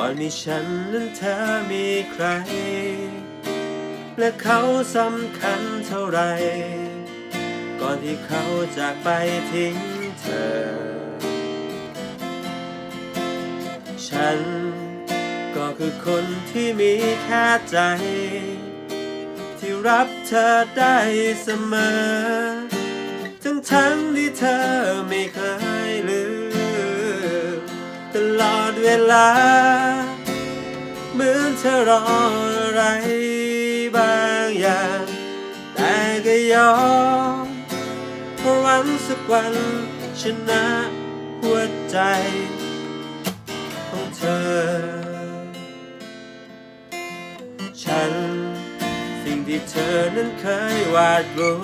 ก่อนมีฉันนั้นเธอมีใคร และเขาสำคัญเท่าไร ก่อนที่เขาจากไปทิ้งเธอ ฉันก็คือคนที่มีแค่ใจ ที่รับเธอได้เสมอ ทั้งทั้งที่เธอไม่เคยลืม ตลอดเวลา เธอรออะไรบางอย่าง แต่ก็ยอมเพราะวังสักวันชนะหัวใจของเธอ ฉันสิ่งที่เธอนั้นเคยวาดรู้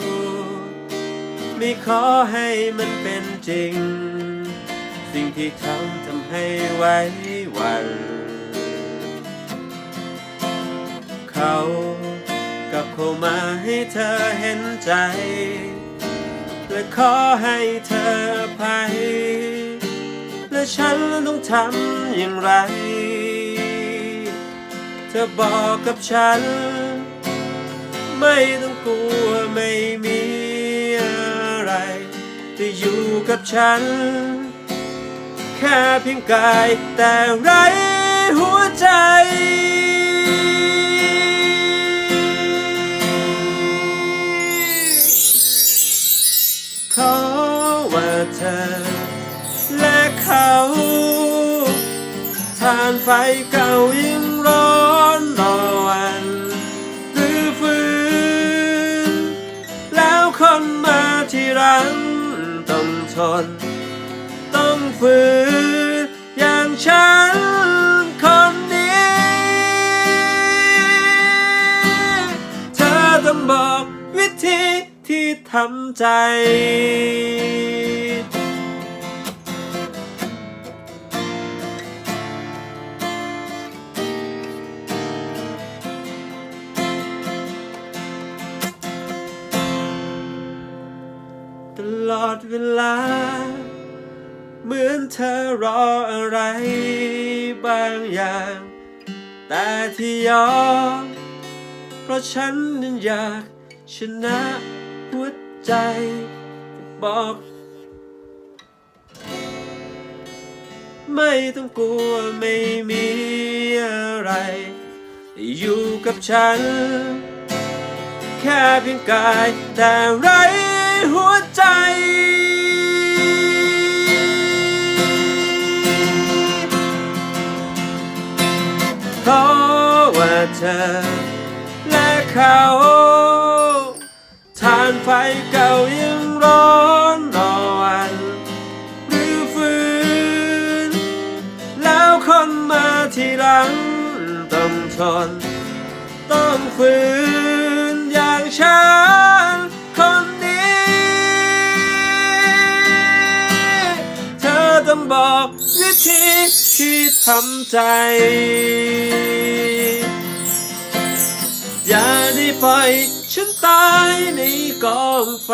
ไม่ขอให้มันเป็นจริง สิ่งที่ทำทำให้ไว้วัน เขากลับเข้ามาให้เธอเห็นใจ และขอให้เธอภัย และฉันต้องทำอย่างไร เธอบอกกับฉัน ไม่ต้องกลัวไม่มีอะไรที่อยู่กับฉัน แค่เพียงกายแต่ไรหัวใจ เธอ และเขาทานไฟเก่ายังร้อนรอวันหรือฟื้น แล้วคนมาที่รังต้องทน ต้องฝืนอย่างฉันคนนี้เธอต้องบอกวิธีที่ทำใจ ลอดเวลา เหมือนเธอรออะไรบางอย่าง แต่ที่ยอมเพราะฉันนั้นอยากชนะหัวใจบอกไม่ต้องกลัวไม่มีอะไร อยู่กับฉัน แค่เพียงกายแต่ไร หัวใจ เพราะว่าเธอ และเขาทานไฟเก่ายังร้อนรอวันหรือฟื้น แล้วคนมาทีหลังต้องทนต้องฝืน บอกวิธีที่ทำใจ อย่าได้ปล่อยฉันตายในกองไฟ